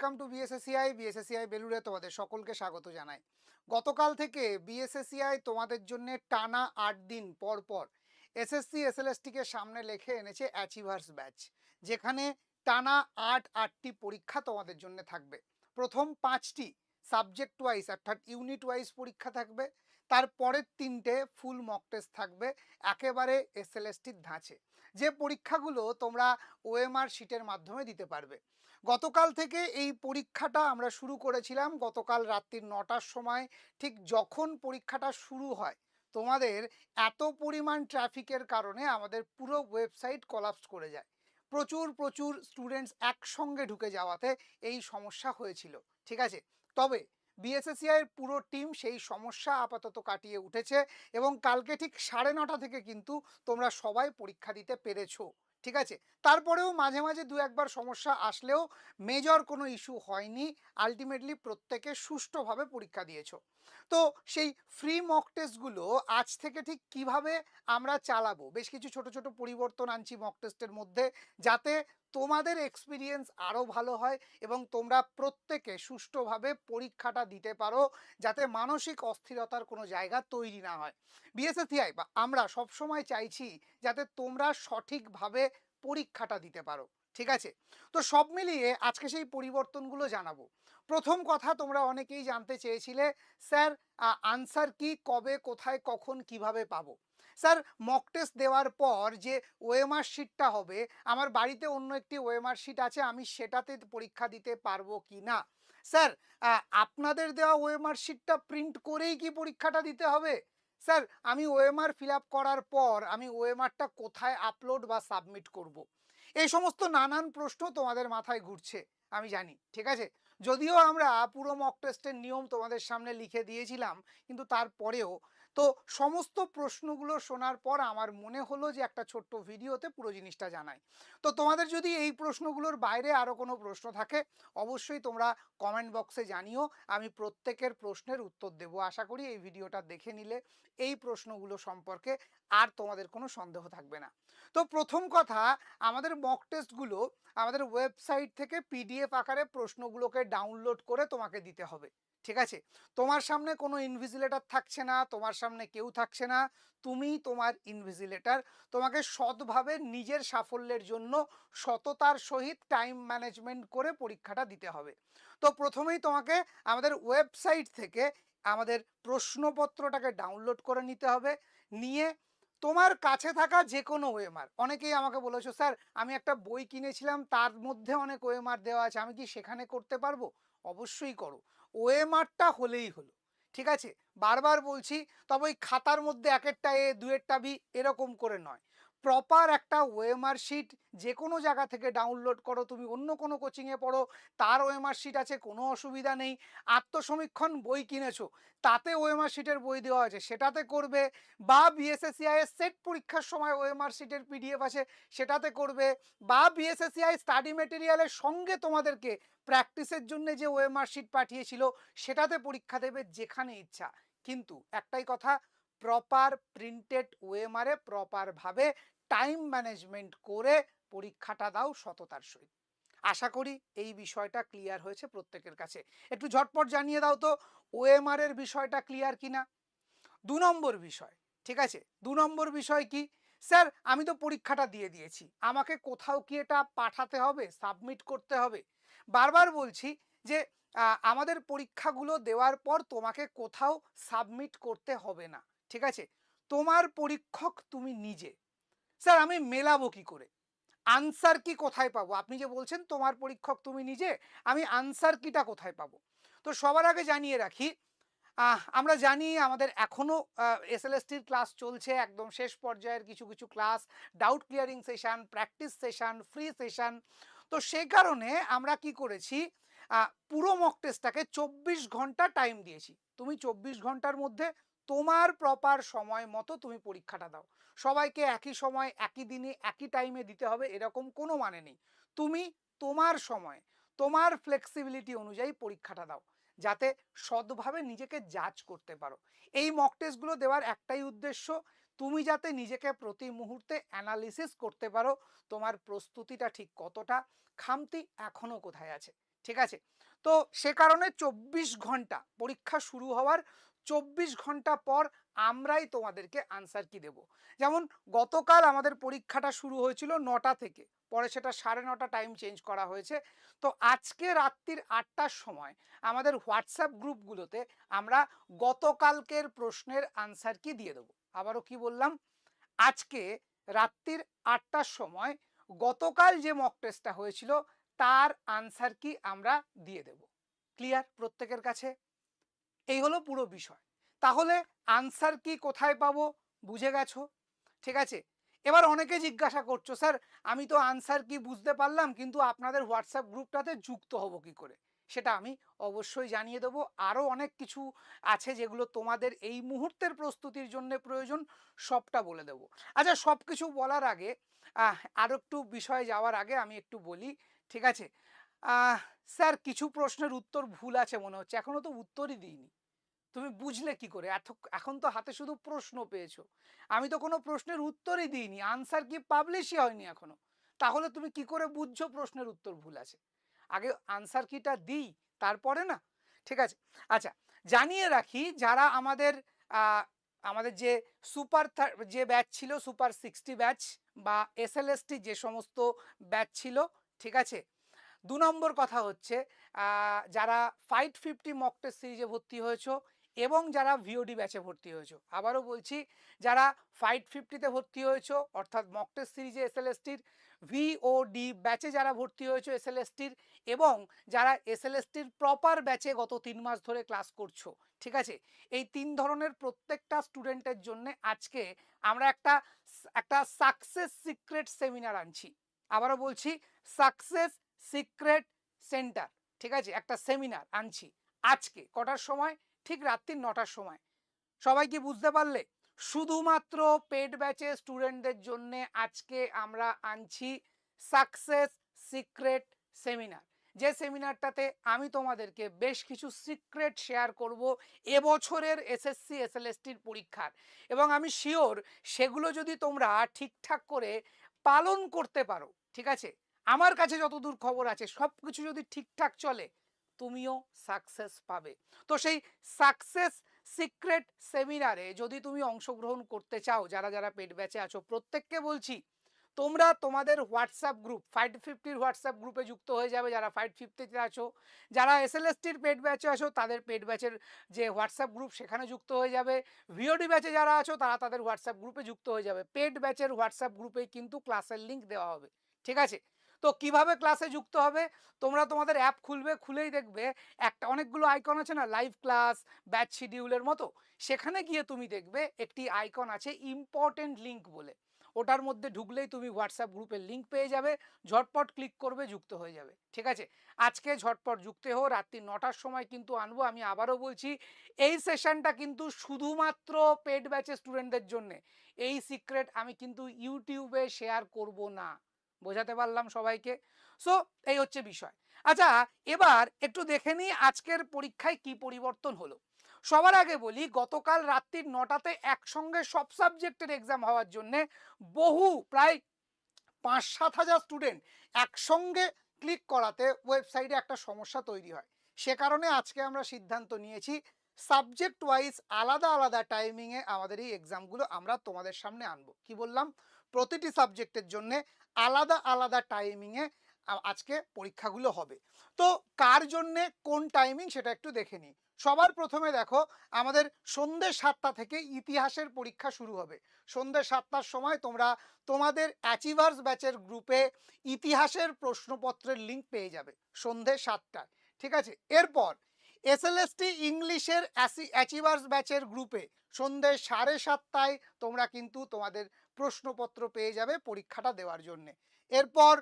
Welcome to B S A C I B S A C I বেলুড়ে তোমাদের সকলকে স্বাগত জানাই। গতকাল থেকে বিএসএসিআই তোমাদের জন্য টানা আট দিন পর পর এসএসসি এসএলএসটিকে সামনে লেখে এনেছে অ্যাচিভার্স ব্যাচ, যেখানে টানা আট, আটটি পরীক্ষা তোমাদের জন্য থাকবে। প্রথম পাঁচটি সাবজেক্ট ওয়াইজ অর্থাৎ ইউনিট ওয়াইজ পরীক্ষা থাকবে তারপরের তিনটে ফুল মক টেস্ট থাকবে একেবারে এসএলএসটির ধাঁচে। যে পরীক্ষাগুলো তোমরা ওএমআর শিটের মাধ্যমে দিতে পারবে গতকাল থেকে এই পরীক্ষাটা আমরা শুরু করেছিলাম গতকাল রাত্রির নটার সময়। ঠিক যখন পরীক্ষাটা শুরু হয়, তোমাদের এত পরিমাণ ট্রাফিকের কারণে আমাদের পুরো ওয়েবসাইট কলাপস করে যায়। প্রচুর প্রচুর স্টুডেন্টস একসঙ্গে ঢুকে যাওয়াতে এই সমস্যা হয়েছিল, ঠিক আছে? তবে বিএসএসিআইয়ের পুরো টিম সেই সমস্যা আপাতত কাটিয়ে উঠেছে এবং কালকে ঠিক সাড়ে নটা থেকে কিন্তু তোমরা সবাই পরীক্ষা দিতে পেরেছ। ঠিক আছে? তারপরেও মাঝে মাঝে দু একবার সমস্যা আসলেও মেজর কোনো ইস্যু হয়নি। আলটিমেটলি প্রত্যেকে সুষ্ঠুভাবে পরীক্ষা দিয়েছ। তো সেই ফ্রি মক টেস্টগুলো আজ থেকে ঠিক কীভাবে আমরা চালাবো? বেশ কিছু ছোট ছোট পরিবর্তন আনছি মক টেস্টের মধ্যে যাতে তোমাদের এক্সপিরিয়েন্স আরও ভালো হয় এবং তোমরা প্রত্যেকে সুষ্ঠুভাবে পরীক্ষাটা দিতে পারো যাতে মানসিক অস্থিরতার কোনো জায়গা তৈরি না হয়। বিএসএসিআই বা আমরা সবসময় চাইছি যাতে তোমরা সঠিকভাবে পরীক্ষাটা দিতে পারো, ঠিক আছে? তো সব মিলিয়ে আজকে সেই পরিবর্তনগুলো জানাব। প্রথম কথা তোমরা অনেকেই জানতে চেয়েছিলে, স্যার আনসার কি, কবে, কোথায়, কখন, কীভাবে পাবো? স্যার মক টেস্ট দেওয়ার পর যে ওএমআর শিটটা হবে, আমার বাড়িতে অন্য একটি ওএমআর শিট আছে, আমি সেটাতে পরীক্ষা দিতে পারব কি না? স্যার আপনাদের দেওয়া ওএমআর শিটটা প্রিন্ট করেই কি পরীক্ষাটা দিতে হবে? স্যার, আমি ওএমআর ফিল করার পর আমি ওএমআরটা কোথায় আপলোড বা সাবমিট করব। এই সমস্ত নানান প্রশ্ন তোমাদের মাথায় ঘুরছে, আমি জানি, ঠিক আছে? যদিও আমরা পুরো মক টেস্টের নিয়ম তোমাদের সামনে লিখে দিয়েছিলাম, কিন্তু তারপরেও তো সমস্ত প্রশ্নগুলো শোনার পর আমার মনে হলো যে একটা ছোট্ট ভিডিওতে পুরো জিনিসটা জানাই। তো তোমাদের যদি এই প্রশ্নগুলোর বাইরে আরও কোনো প্রশ্ন থাকে, অবশ্যই তোমরা কমেন্ট বক্সে জানিও। আমি প্রত্যেকের প্রশ্নের উত্তর দেবো। আশা করি এই ভিডিওটা দেখে নিলে এই প্রশ্নগুলো সম্পর্কে আর তোমাদের কোনো সন্দেহ থাকবে না। তো প্রথম কথা, আমাদের মক টেস্টগুলো আমাদের ওয়েবসাইট থেকে পিডিএফ আকারে প্রশ্নগুলোকে ডাউনলোড করে তোমাকে দিতে হবে। ঠিক আছে? তোমার সামনে কোনো ইনভিজিলেটর থাকছে না, তোমার সামনে কেউ থাকছে না তুমি তোমার ইনভিজিলেটর তোমাকে সৎভাবে নিজের সাফল্যের জন্য সততার সহিত টাইম ম্যানেজমেন্ট করে পরীক্ষাটা দিতে হবে। তো প্রথমেই তোমাকে আমাদের ওয়েবসাইট থেকে আমাদের প্রশ্নপত্রটাকে ডাউনলোড করে নিতে হবে। নিয়ে তোমার কাছে থাকা যে কোনো ওএমআর অনেকেই আমাকে বলেছ, স্যার, আমি একটা বই কিনেছিলাম, তার মধ্যে অনেক ওএমআর দেওয়া আছে, আমি কি সেখানে করতে পারব? অবশ্যই করো। ওএমআরটা হলেই হলো, ঠিক আছে? বারবার বলছি, তবে ওই খাতার মধ্যে এক একটা এ দু একটা বি এরকম করে নয়। প্রপার একটা ওএমআর শিট যে কোনো জায়গা থেকে ডাউনলোড করো, তুমি অন্য কোনো কোচিংয়ে পড়ো, তার ওএমআর শিট আছে, কোনো অসুবিধা নেই। আত্মসমীক্ষণ বই কিনেছো, তাতে ওএমআর শিটের বই দেওয়া আছে সেটাতে করবে বা বিএসএসিআই এর সেট পরীক্ষার সময় ওএমআর শিটের পিডিএফ আছে, সেটাতে করবে বা বিএসএসিআই স্টাডি মেটেরিয়ালের সঙ্গে তোমাদেরকে প্র্যাকটিসের জন্য যে ওএমআর শিট পাঠিয়েছিল, সেটাতে পরীক্ষা দেবে যেখানে ইচ্ছা। কিন্তু একটাই কথা প্রপার প্রিন্টেড ওএমআরে প্রপারভাবে টাইম ম্যানেজমেন্ট করে পরীক্ষাটা দাও সততার সহিত। আশা করি এই বিষয়টা ক্লিয়ার হয়েছে প্রত্যেকের কাছে। একটু ঝটপট জানিয়ে দাও তো ওএমআর বিষয়টা ক্লিয়ার কিনা? দু নম্বর বিষয়, ঠিক আছে? দু নম্বর বিষয় কি? স্যার, আমি তো পরীক্ষাটা দিয়ে দিয়েছি। আমাকে কোথাও কি এটা পাঠাতে হবে? সাবমিট করতে হবে? বারবার বলছি যে আমাদের পরীক্ষাগুলো দেওয়ার পর তোমাকে কোথাও সাবমিট করতে হবে না। ঠিক আছে? তোমার পরীক্ষক তুমি নিজে। স্যার, আমি মেলাবো কি করে? আনসার কি কোথায় পাবো? আপনি যে বলছেন তোমার পরীক্ষক তুমি নিজে, আমি আনসার কিটা কোথায় পাবো? তো সবার আগে জানিয়ে রাখি আমরা জানি আমাদের এখনও এসএলএসটির ক্লাস চলছে, একদম শেষ পর্যায়ের কিছু কিছু class doubt clearing session practice session free session তো সেই কারণে আমরা কি করেছি পুরো মক টেস্টটাকে চব্বিশ ঘণ্টা টাইম দিয়েছি। তুমি চব্বিশ ঘণ্টার মধ্যে তোমার প্রপার সময় মতো তুমি পরীক্ষাটা দাও। সবাইকে একই সময়, একই দিনে, একই টাইমে দিতে হবে, এরকম কোনো মানে নেই। তুমি তোমার সময়, তোমার ফ্লেক্সিবিলিটি অনুযায়ী পরীক্ষাটা দাও, যাতে সৎভাবে নিজেকে জাজ করতে পারো। এই মক টেস্টগুলো দেওয়ার একটাই উদ্দেশ্য, তুমি যাতে নিজেকে প্রতি মুহূর্তে অ্যানালিসিস করতে পারো, তোমার প্রস্তুতিটা ঠিক কতটা, খামতি এখনও কোথায় আছে, ঠিক আছে? তো সে কারণে চব্বিশ ঘণ্টা পরীক্ষা শুরু হওয়ার চব্বিশ ঘণ্টা পর আমরাই তোমাদেরকে আনসার কি দেব। যেমন গতকাল আমাদের পরীক্ষাটা শুরু হয়েছিল নটা থেকে, পরে সেটা সাড়ে নটা টাইম চেঞ্জ করা হয়েছে। তো আজকে রাত্রির আটটার সময় আমাদের হোয়াটসঅ্যাপ গ্রুপগুলোতে আমরা গতকালকের প্রশ্নের আনসার কি দিয়ে দেবো। আবারও কি বললাম? আজকে রাত্রির আটটার সময় গতকাল যে মক টেস্টটা হয়েছিল, তার আনসার কি আমরা দিয়ে দেব। ক্লিয়ার প্রত্যেকের কাছে? এই হলো পুরো বিষয়। তাহলে আনসার কি কোথায় পাবো? বুঝে গেছো? ঠিক আছে? এবার অনেকে জিজ্ঞাসা করছ, স্যার, আমি তো আনসার কি বুঝতে পারলাম, কিন্তু আপনাদের হোয়াটসঅ্যাপ গ্রুপটাতে যুক্ত হব কি করে? সেটা আমি অবশ্যই জানিয়ে দেবো। আরও অনেক কিছু আছে যেগুলো তোমাদের এই মুহূর্তের প্রস্তুতির জন্য প্রয়োজন, সবটা বলে দেবো। আচ্ছা সব কিছু বলার আগে আরও একটু বিষয়ে যাওয়ার আগে আমি একটু বলি, ঠিক আছে? স্যার, কিছু প্রশ্নের উত্তর ভুল আছে মনে হচ্ছে, এখনও তো উত্তরই দিইনি। তুমি বুঝলে কি করে? এত, এখন তো হাতে শুধু প্রশ্ন পেয়েছ। আমি তো কোনো প্রশ্নের উত্তরই দিইনি আনসার কি পাবলিশই হয়নি এখনও। তাহলে তুমি কি করে বুঝছ প্রশ্নের উত্তর ভুল আছে? আগে আনসার কিটা দিই, তারপরে না? ঠিক আছে? আচ্ছা জানিয়ে রাখি, যারা আমাদের আমাদের যে সুপার যে ব্যাচ ছিল সুপার সিক্সটি ব্যাচ বা এস এসএলএসটি যে সমস্ত ব্যাচ ছিল, ঠিক আছে? দু নম্বর কথা হচ্ছে যারা ফাইট ফিফটি মক সিরিজে ভর্তি হয়েছো এবং যারা ভিওডি ব্যাচে ভর্তি হয়েছো। আবারও বলছি, যারা ফাইট ফিফটিতে ভর্তি হয়েছো, অর্থাৎ মক টেস্ট সিরিজে এসএলএসটির ভিওডি ব্যাচে যারা ভর্তি হয়েছো এসএলএসটির এবং যারা এসএলএসটির প্রপার ব্যাচে গত তিন মাস ধরে ক্লাস করছ, ঠিক আছে? এই তিন ধরনের প্রত্যেকটা স্টুডেন্টের জন্য আজকে আমরা একটা একটা সাকসেস সিক্রেট সেমিনার আনছি। আবারও বলছি সাকসেস সিক্রেট সেন্টার, ঠিক আছে? একটা সেমিনার আনছি আজকে, কটার সময়? ঠিক রাত্রির নটার সময়। সবাই কি বুঝতে পারলে? শুধুমাত্র পেড ব্যাচে স্টুডেন্টদের জন্য আজকে আমরা আনছি সাকসেস সিক্রেট সেমিনার। যে সেমিনারটাতে আমি তোমাদেরকে বেশ কিছু সিক্রেট শেয়ার করব এবছরের এসএসসি এসএলএসটির পরীক্ষার। এবং আমি শিওর সেগুলো যদি তোমরা ঠিকঠাক করে পালন করতে পারো, ঠিক আছে? আমার কাছে যতদূর খবর আছে সব কিছু যদি ঠিকঠাক চলে, তুমিও সাকসেস পাবে। তো সেই সাকসেস সিক্রেট সেমিনারে যদি তুমি অংশগ্রহণ করতে চাও, যারা যারা পেট ব্যাচে আছো, প্রত্যেককে বলছি, তোমরা তোমাদের হোয়াটসঅ্যাপ গ্রুপ ফাইভ ফিফটির হোয়াটসঅ্যাপ গ্রুপে যুক্ত হয়ে যাবে যারা ফাইভ ফিফটিতে আছো। যারা এসএলএসটির পেট ব্যাচে আছো, তাদের পেট ব্যাচের যে হোয়াটসঅ্যাপ গ্রুপ সেখানে যুক্ত হয়ে যাবে। ভিওডি ব্যাচে যারা আছো, তারা তাদের হোয়াটসঅ্যাপ গ্রুপে যুক্ত হয়ে যাবে। পেট ব্যাচের হোয়াটসঅ্যাপ গ্রুপেই কিন্তু ক্লাসের লিঙ্ক দেওয়া হবে। ঠিক আছে? তো কীভাবে ক্লাসে যুক্ত হবে? তোমরা তোমাদের অ্যাপ খুলবে, খুলেই দেখবে একটা অনেকগুলো আইকন আছে না? লাইভ ক্লাস, ব্যাচ শিডিউলের মতো। সেখানে গিয়ে তুমি দেখবে একটি আইকন আছে ইম্পর্টেন্ট লিঙ্ক বলে। ওটার মধ্যে ঢুকলেই তুমি হোয়াটসঅ্যাপ গ্রুপের লিঙ্ক পেয়ে যাবে। ঝটপট ক্লিক করবে, যুক্ত হয়ে যাবে। ঠিক আছে? আজকে ঝটপট যুক্ত হো রাত্রি নটার সময় কিন্তু আনব। আমি আবারও বলছি, এই সেশনটা কিন্তু শুধুমাত্র পেড ব্যাচের স্টুডেন্টদের জন্য। এই সিক্রেট আমি কিন্তু ইউটিউবে শেয়ার করব না। বোঝাতে পারলাম সবাইকে। সো এই হচ্ছে বিষয়। আচ্ছা এবার একটু দেখে নিই আজকের পরীক্ষায় কি পরিবর্তন হলো। সবার আগে বলি, গতকাল রাত্রির নটাতে একসঙ্গে সব সাবজেক্টের এক্সাম হওয়ার জন্য বহু, প্রায় পাঁচ সাত হাজার স্টুডেন্ট একসঙ্গে ক্লিক করাতে ওয়েবসাইটে একটা সমস্যা তৈরি হয়। সে কারণে আজকে আমরা সিদ্ধান্ত নিয়েছি সাবজেক্ট ওয়াইজ আলাদা আলাদা টাইমিংয়ে আমাদের এই এক্সামগুলো আমরা তোমাদের সামনে আনব। কি বললাম? প্রতিটি সাবজেক্টের জন্য আলাদা আলাদা টাইমিংয়ে আজকে পরীক্ষাগুলো হবে। তো কার জন্যে কোন টাইমিং সেটা একটু দেখে নিই। সবার প্রথমে দেখো, আমাদের সন্ধ্যে সাতটা থেকে ইতিহাসের পরীক্ষা শুরু হবে। সন্ধ্যে সাতটার সময় তোমরা তোমাদের অ্যাচিভার্স ব্যাচের গ্রুপে ইতিহাসের প্রশ্নপত্রের লিঙ্ক পেয়ে যাবে সন্ধ্যে সাতটায়। ঠিক আছে? এরপর এসএলএসটি ইংলিশের অ্যাচিভার্স ব্যাচের গ্রুপে সন্ধ্যে সাড়ে সাতটায় তোমরা কিন্তু তোমাদের প্রশ্নপত্র পেয়ে যাবে পরীক্ষাটা দেওয়ার জন্যে। এরপর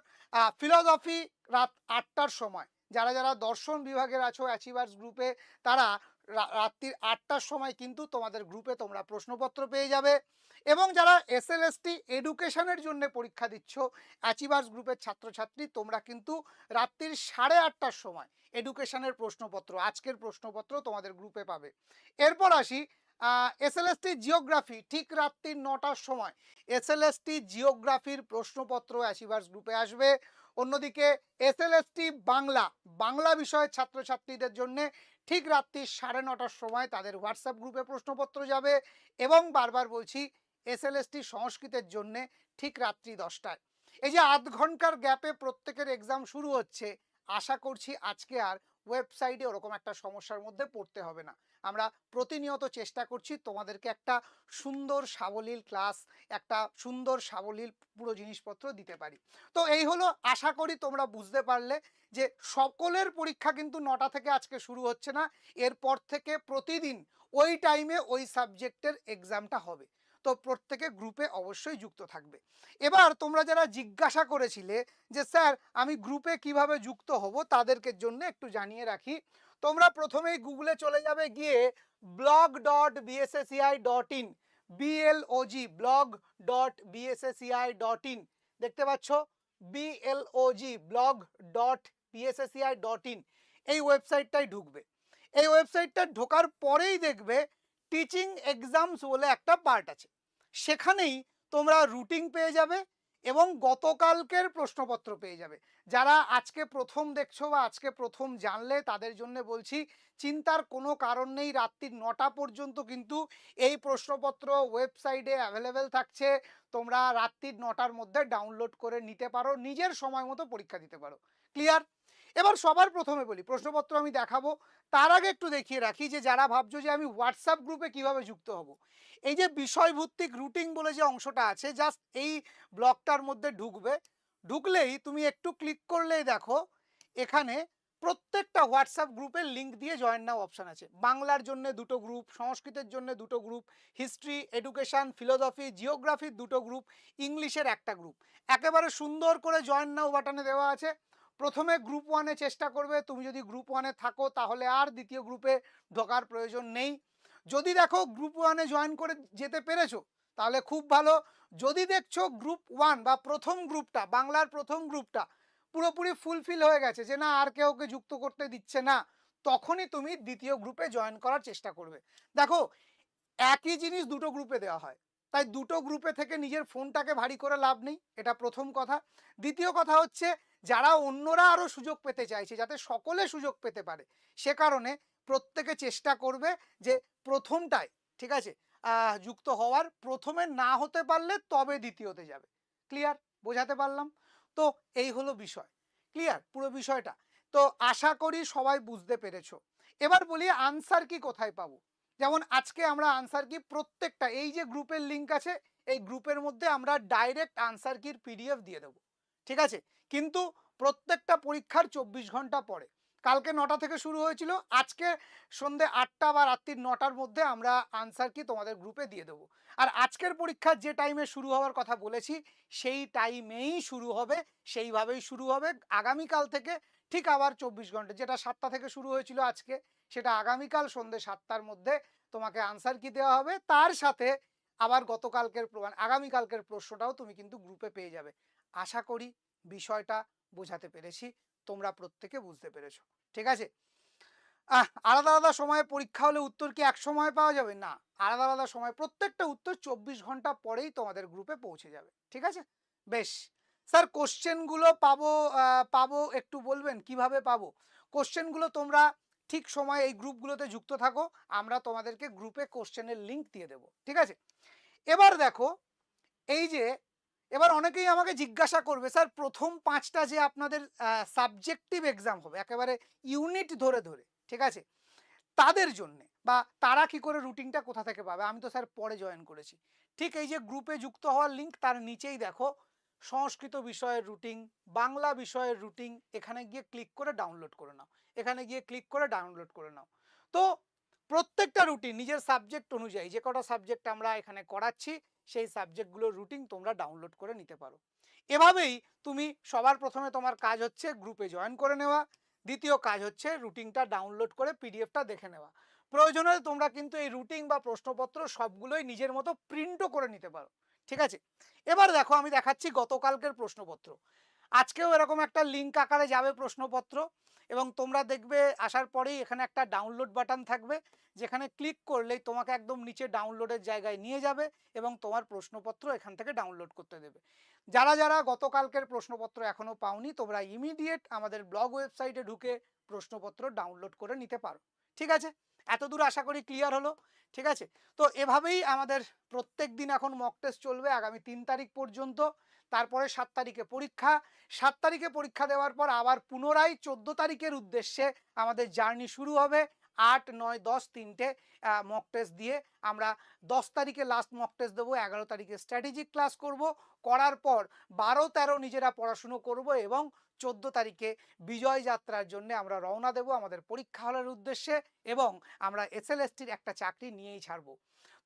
ফিলসফি রাত আটটার সময়। যারা যারা দর্শন বিভাগের আছো অ্যাচিভার্স গ্রুপে তারা রাত্রির আটটার সময় কিন্তু তোমাদের গ্রুপে তোমরা প্রশ্নপত্র পেয়ে যাবে। এবং যারা এস এসএলএসটি এডুকেশনের জন্য পরীক্ষা দিচ্ছ অ্যাচিভার্স গ্রুপের ছাত্রছাত্রী, তোমরা কিন্তু রাত্রির সাড়ে আটটার সময় এডুকেশনের প্রশ্নপত্র, আজকের প্রশ্নপত্র তোমাদের গ্রুপে পাবে। এরপর আসি এসএলএসটি জিওগ্রাফি ঠিক রাত্রির নটার সময়। এসএলএসটি জিওগ্রাফির প্রশ্নপত্র অ্যাচিভার্স গ্রুপে আসবে। অন্যদিকে এসএলএসটি বাংলা বাংলা বিষয়ের ছাত্রছাত্রীদের জন্য ঠিক রাত্রি সাড়ে নটার সময় তাদের হোয়াটসঅ্যাপ গ্রুপে প্রশ্নপত্র যাবে এবং বারবার বলছি এসএলএসটি সংস্কৃতের জন্য ঠিক রাত্রি দশটায়। এই যে আধ ঘণ্টার গ্যাপে প্রত্যেকের এক্সাম শুরু হচ্ছে, আশা করছি আজকে আর ওয়েবসাইটে ওরকম একটা সমস্যার মধ্যে পড়তে হবে না। আমরা প্রতিনিয়ত চেষ্টা করছি তোমাদেরকে একটা সুন্দর সাবলীল ক্লাস একটা সুন্দর সাবলীল পুরো জিনিসপত্র দিতে পারি। তো এই হলো, আশা করি তোমরা বুঝতে পারলে যে সকলের পরীক্ষা কিন্তু নটা থেকে আজকে শুরু হচ্ছে না। এরপর থেকে প্রতিদিন ওই টাইমে ওই সাবজেক্টের এক্সামটা হবে। তো প্রত্যেকে গ্রুপে অবশ্যই যুক্ত থাকবে। এবার তোমরা যারা জিজ্ঞাসা করেছিলে যে, স্যার, আমি গ্রুপে কীভাবে যুক্ত হব? তাদেরকে জন্য একটু জানিয়ে রাখি। তোমরা প্রথমেই গুগলে চলে যাবে, গিয়ে blog dot BSACI dot in BLOG blog dot BSACI dot in দেখতে পাচ্ছ? BLOG blog dot BSACI dot in এই ওয়েবসাইটটাই ঢুকবে। এই ওয়েবসাইটটা ঢোকার পরেই দেখবে টিচিং এক্সামস বলে একটা পার্ট আছে। সেখানেই তোমরা রুটিন পেয়ে যাবে এবং গতকালকের প্রশ্নপত্র পেয়ে যাবে। যারা আজকে প্রথম দেখছ বা আজকে প্রথম জানলে তাদের জন্য বলছি, চিন্তার কোনো কারণ নেই। রাত্রির নটা পর্যন্ত কিন্তু এই প্রশ্নপত্র ওয়েবসাইটে অ্যাভেলেবেল থাকছে। তোমরা রাত্রির নটার মধ্যে ডাউনলোড করে নিতে পারো। নিজের সময় মতো পরীক্ষা দিতে পারো। ক্লিয়ার? এবার সবার প্রথমে বলি, প্রশ্নপত্র আমি দেখাবো, তার আগে একটু দেখিয়ে রাখি যে যারা ভাবছ যে আমি হোয়াটসঅ্যাপ গ্রুপে কীভাবে যুক্ত হব, এই যে বিষয়ভিত্তিক রুটিন বলে যে অংশটা আছে জাস্ট এই ব্লকটার মধ্যে ঢুকবে, ঢুকলেই তুমি একটু ক্লিক করলেই দেখো, এখানে প্রত্যেকটা হোয়াটসঅ্যাপ গ্রুপের লিঙ্ক দিয়ে জয়েন নাও অপশান আছে। বাংলার জন্য দুটো গ্রুপ সংস্কৃতের জন্য দুটো গ্রুপ হিস্ট্রি এডুকেশন ফিলোসফি জিওগ্রাফির দুটো গ্রুপ ইংলিশের একটা গ্রুপ একেবারে সুন্দর করে জয়েন নাও বাটনে দেওয়া আছে। প্রথমে গ্রুপ ওয়ানে চেষ্টা করবে, তুমি যদি গ্রুপ ওয়ানে থাকো তাহলে আর দ্বিতীয় গ্রুপে ঢোকার প্রয়োজন নেই। যদি দেখো গ্রুপ ওয়ানে জয়েন করে যেতে পেরেছ, তাহলে খুব ভালো। যদি দেখছ গ্রুপ ওয়ান বা প্রথম গ্রুপটা বাংলার প্রথম গ্রুপটা পুরোপুরি ফুলফিল হয়ে গেছে যে না, আর কেউকে যুক্ত করতে দিচ্ছে না, তখনই তুমি দ্বিতীয় গ্রুপে জয়েন করার চেষ্টা করবে। দেখো, একই জিনিস দুটো গ্রুপে দেওয়া হয়। তাই দুটো গ্রুপে থেকে নিজের ফোনটাকে ভারী করে লাভ নেই, এটা প্রথম কথা। দ্বিতীয় কথা হচ্ছে, যারা অন্যরা আরও সুযোগ পেতে চাইছে, যাতে সকলে সুযোগ পেতে পারে, সে কারণে প্রত্যেকে চেষ্টা করবে যে প্রথমটায়, ঠিক আছে যুক্ত হওয়ার, প্রথমে না হতে পারলে তবে দ্বিতীয়তে যাবে। ক্লিয়ার বোঝাতে পারলাম? তো এই হলো বিষয়। ক্লিয়ার পুরো বিষয়টা। তো আশা করি সবাই বুঝতে পেরেছ। এবার বলি আনসার কি কোথায় পাবো? যেমন আজকে আমরা আনসার কি প্রত্যেকটা, এই যে গ্রুপের লিঙ্ক আছে, এই গ্রুপের মধ্যে আমরা ডাইরেক্ট আনসার কির পিডিএফ দিয়ে দেবো। ঠিক আছে? কিন্তু প্রত্যেকটা পরীক্ষার চব্বিশ ঘণ্টা পরে। কালকে নটা থেকে শুরু হয়েছিল, আজকে সন্ধে আটটা বা রাত্রির নটার মধ্যে আমরা আনসার কি তোমাদের গ্রুপে দিয়ে দেবো। আর আজকের পরীক্ষার যে টাইমে শুরু হওয়ার কথা বলেছি, সেই টাইমেই শুরু হবে, সেইভাবেই শুরু হবে। আগামীকাল থেকে ঠিক আবার চব্বিশ ঘণ্টা, যেটা সাতটা থেকে শুরু হয়েছিল আজকে সেটা আগামীকাল সন্ধে সাতটার মধ্যে তোমাকে আনসার কি দেওয়া হবে? তার সাথে আবার গতকালকের প্র- মানে আগামীকালকের প্রশ্নটাও তুমি কিন্তু গ্রুপে পেয়ে যাবে। আশা করি বিষয়টা বোঝাতে পেরেছি, তোমরা প্রত্যেকে বুঝতে পেরেছ। ঠিক আছে? আলাদা আলাদা সময়ে পরীক্ষা হলে উত্তর কি এক সময় পাওয়া যাবে? না। আলাদা আলাদা সময় প্রত্যেকটা উত্তর চব্বিশ ঘণ্টা পরেই তোমাদের গ্রুপে পৌঁছে যাবে। ঠিক আছে? বেশ। স্যার কোশ্চেনগুলো পাবো পাবো একটু বলবেন? কীভাবে পাবো? কোশ্চেনগুলো তোমরা ঠিক সময় এই গ্রুপগুলোতে যুক্ত থাকো, আমরা তোমাদেরকে গ্রুপে কোশ্চেনের লিংক দিয়ে দেবো, ঠিক আছে? এবার দেখো, এই যে, এবার অনেকেই আমাকে জিজ্ঞাসা করবে, স্যার, প্রথম পাঁচটা যে আপনাদের সাবজেক্টিভ এক্সাম হবে, একেবারে ইউনিট ধরে ধরে, ঠিক আছে? তাদের জন্যে, বা তারা কি করে রুটিনটা কোথা থেকে পাবে? আমি তো স্যার পরে জয়েন করেছি। ঠিক এই যে গ্রুপে যুক্ত হওয়ার লিঙ্ক তার নিচেই দেখো, সংস্কৃত বিষয়ের রুটিন বাংলা বিষয়ের রুটিন এখানে গিয়ে ক্লিক করে ডাউনলোড করে নাও। এখানে গিয়ে ক্লিক করে ডাউনলোড করে নাও। তো প্রত্যেকটা রুটিন নিজের সাবজেক্ট অনুযায়ী যে কটা সাবজেক্ট আমরা এখানে করাচ্ছি, সেই সাবজেক্টগুলোর রুটিন তোমরা ডাউনলোড করে নিতে পারো। এভাবেই তুমি সবার প্রথমে তোমার কাজ হচ্ছে গ্রুপে জয়েন করে নেওয়া, দ্বিতীয় কাজ হচ্ছে রুটিনটা ডাউনলোড করে পিডিএফটা দেখে নেওয়া। প্রয়োজনে তোমরা কিন্তু এই রুটিন বা প্রশ্নপত্র সবগুলোই নিজের মতো প্রিন্টও করে নিতে পারো, ঠিক আছে? এবার দেখো আমি দেখাচ্ছি গতকালকের প্রশ্নপত্র। আজকেও এরকম একটা লিঙ্ক আকারে যাবে প্রশ্নপত্র। এবং তোমরা দেখবে আসার পরেই এখানে একটা ডাউনলোড বাটন থাকবে, যেখানে ক্লিক করলেই তোমাকে একদম নিচে ডাউনলোডের জায়গায় নিয়ে যাবে এবং তোমার প্রশ্নপত্র এখান থেকে ডাউনলোড করতে দেবে। যারা যারা গতকালকের প্রশ্নপত্র এখনও পাওনি, তোমরা ইমিডিয়েট আমাদের ব্লগ ওয়েবসাইটে ঢুকে প্রশ্নপত্র ডাউনলোড করে নিতে পারো। ঠিক আছে? এত দূর আশা করি ক্লিয়ার হলো, ঠিক আছে? তো এভাবেই আমাদের প্রত্যেক দিন এখন মক টেস্ট চলবে আগামী তিন তারিখ পর্যন্ত, তারপরে সাত তারিখে পরীক্ষা। সাত তারিখে পরীক্ষা দেওয়ার পর আবার পুনরায় চোদ্দ তারিখের উদ্দেশ্যে আমাদের জার্নি শুরু হবে আট, নয়, দশ তিনটে মক টেস্ট দিয়ে। আমরা দশ তারিখে লাস্ট মক টেস্ট দেবো, এগারো তারিখে স্ট্র্যাটেজিক ক্লাস করব। করার পর বারো, তেরো নিজেরা পড়াশুনো করব এবং চোদ্দ তারিখে বিজয় যাত্রার জন্য আমরা রওনা দেব আমাদের পরীক্ষা হলের উদ্দেশ্যে এবং আমরা এসএলএসটির একটা চাকরি নিয়েই ছাড়বো।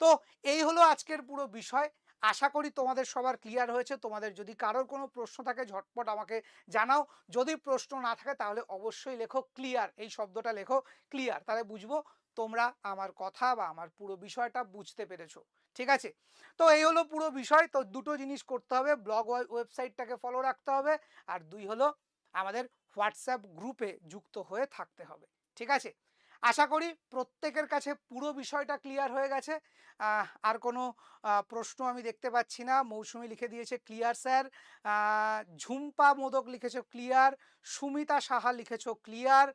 তো এই হলো আজকের পুরো বিষয়। আশা করি তোমাদের সবার ক্লিয়ার হয়েছে। তোমাদের যদি কারোর কোনো প্রশ্ন থাকে, ঝটপট আমাকে জানাও। যদি প্রশ্ন না থাকে, তাহলে অবশ্যই লেখো ক্লিয়ার এই শব্দটা লেখো ক্লিয়ার তাহলে বুঝব তোমরা আমার কথা বা আমার পুরো বিষয়টা বুঝতে পেরেছ, ঠিক আছে? তো এই হলো পুরো বিষয়। তো দুটো জিনিস করতে হবে ব্লগ ওয়েবসাইটটাকে ফলো রাখতে হবে, আর দুই হলো আমাদের হোয়াটসঅ্যাপ গ্রুপে যুক্ত হয়ে থাকতে হবে, ঠিক আছে? আশা করি প্রত্যেকের কাছে পুরো বিষয়টা ক্লিয়ার হয়ে গেছে। আর কোনো প্রশ্ন আমি দেখতে পাচ্ছি না। মৌসুমি লিখে দিয়েছে ক্লিয়ার স্যার ঝুম্পা মোদক লিখেছ clear Sumita Saha লিখেছ clear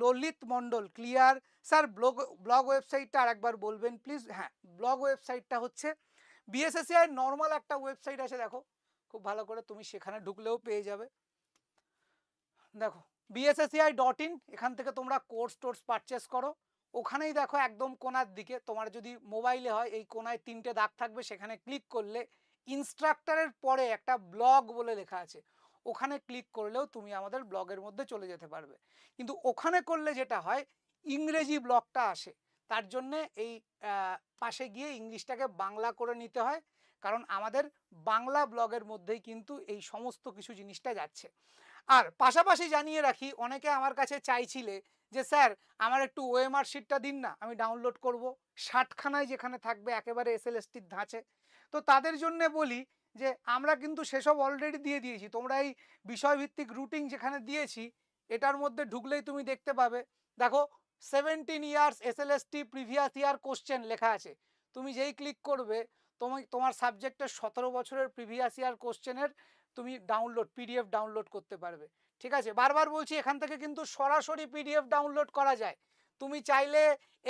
Lalit Mondal clear sir, blog blog ওয়েবসাইটটা আর একবার বলবেন প্লিজ হ্যাঁ ব্লগ ওয়েবসাইটটা হচ্ছে বিএসএসিআই নর্মাল একটা ওয়েবসাইট আছে, দেখো। খুব ভালো করে তুমি সেখানে ঢুকলেও পেয়ে যাবে। দেখো বিএসএসিআই ডট ইন এখান থেকে তোমরা কোর্স টোর্স পারচেস করো। ওখানেই দেখো একদম কোনার দিকে, তোমার যদি মোবাইলে হয়, এই কোনায় তিনটে দাগ থাকবে, সেখানে ক্লিক করলে ইনস্ট্রাক্টরের পরে একটা ব্লগ বলে লেখা আছে। ওখানে ক্লিক করলেও তুমি আমাদের ব্লগের মধ্যে চলে যেতে পারবে। কিন্তু ওখানে করলে যেটা হয়, ইংরেজি ব্লগটা আসে। তার জন্যে এই পাশে গিয়ে ইংলিশটাকে বাংলা করে নিতে হয়। কারণ আমাদের বাংলা ব্লগের মধ্যেই কিন্তু এই সমস্ত কিছু জিনিসটা যাচ্ছে। আর পাশাপাশি জানিয়ে রাখি, অনেকে আমার কাছে চাইছিলে যে, স্যার, আমার একটু ওএমআর শিটটা দিন না, আমি ডাউনলোড করব। ষাটখানায় যেখানে থাকবে একেবারে এসএলএসটির ধাঁচে। তো তাদের জন্য বলি যে, আমরা কিন্তু সেসব অলরেডি দিয়ে দিয়েছি। তোমরা এই বিষয়ভিত্তিক রুটিন যেখানে দিয়েছি, এটার মধ্যে ঢুকলেই তুমি দেখতে পাবে। দেখো seventeen years SLST previous year question লেখা আছে। তুমি যেই ক্লিক করবে তুমি তোমার সাবজেক্টের সতেরো বছরের প্রিভিয়াস ইয়ার কোশ্চেনের তুমি ডাউনলোড পিডিএফ ডাউনলোড করতে পারবে। ঠিক আছে? বারবার বলছি, এখান থেকে কিন্তু সরাসরি পিডিএফ ডাউনলোড করা যায়। তুমি চাইলে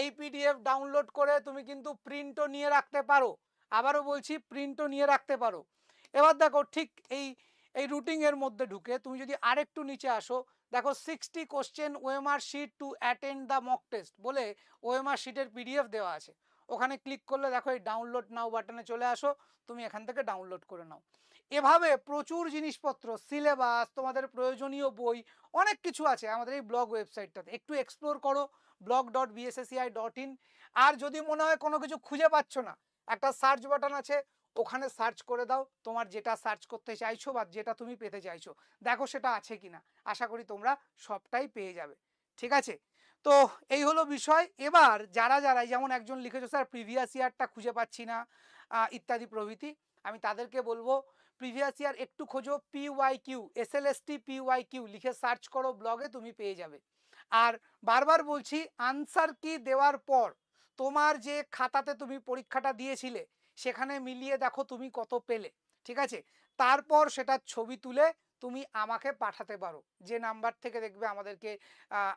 এই পিডিএফ ডাউনলোড করে তুমি কিন্তু প্রিন্টও নিয়ে রাখতে পারো। আবারও বলছি প্রিন্টও নিয়ে রাখতে পারো। এবার দেখো, ঠিক এই এই রুটিংয়ের মধ্যে ঢুকে তুমি যদি আরেকটু নিচে আসো, দেখো sixty question OMR sheet to attend the mock test বলে ওএমআর শিটের পিডিএফ দেওয়া আছে। ওখানে ক্লিক করলে দেখো এই ডাউনলোড নাও বাটনে চলে আসো, তুমি এখান থেকে ডাউনলোড করে নাও। এভাবে প্রচুর জিনিসপত্র সিলেবাস তোমাদের প্রয়োজনীয় বই, অনেক কিছু আছে আমাদের এই ব্লগ ওয়েবসাইটটাতে একটু এক্সপ্লোর করো blog dot BSACI dot in আর যদি মনে হয় কোনো কিছু খুঁজে পাচ্ছ না, একটা সার্চ বাটন আছে, ওখানে সার্চ করে দাও, তোমার যেটা সার্চ করতে চাইছো বা যেটা তুমি পেতে চাইছো। দেখো সেটা আছে কিনা। আশা করি তোমরা সবটাই পেয়ে যাবে। ঠিক আছে? তো এই হলো বিষয়। এবার যারা যারা যেমন একজন লিখেছো, স্যার প্রিভিয়াস ইয়ারটা খুঁজে পাচ্ছি না ইত্যাদি প্রভৃতি। আমি তাদেরকে বলব প্রিভিয়াস ইয়ার একটু খোঁজো P Y Q S L S T P Y Q লিখে সার্চ করো ব্লগে তুমি পেয়ে যাবে। আর বারবার বলছি আনসার কি দেওয়ার পর তোমার যে খাতাতে তুমি পরীক্ষাটা দিয়েছিলে, সেখানে মিলিয়ে দেখো তুমি কত পেলে, ঠিক আছে? তারপর সেটা ছবি তুলে তুমি আমাকে পাঠাতে পারো। যে নাম্বার থেকে দেখবে আমাদেরকে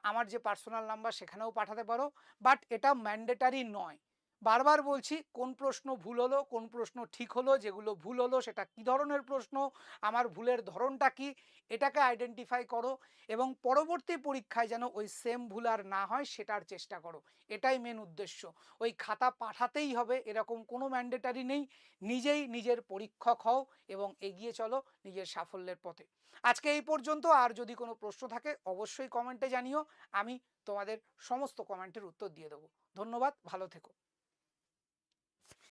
আমার যে পার্সোনাল নাম্বার সেখানেও পাঠাতে পারো। বাট এটা ম্যান্ডেটারি নয়। বারবার বলছি, কোন প্রশ্ন ভুল হলো, কোন প্রশ্ন ঠিক হলো, যেগুলো ভুল হলো সেটা কি ধরনের প্রশ্ন, আমার ভুলের ধরনটা কি, এটাকে আইডেন্টিফাই করো এবং পরবর্তী পরীক্ষায় যেন ওই সেম ভুল আর না হয় সেটার চেষ্টা করো। এটাই মেন উদ্দেশ্য। ওই খাতা পাঠাতেই হবে, এরকম কোনো ম্যান্ডেটারি নেই, নিজেই নিজের পরীক্ষক হও এবং এগিয়ে চলো নিজের সাফল্যের পথে। আজকে এই পর্যন্ত, আর যদি কোনো প্রশ্ন থাকে অবশ্যই কমেন্টে জানিও, আমি তোমাদের সমস্ত কমেন্টের উত্তর দিয়ে দেবো। ধন্যবাদ, ভালো থেকো।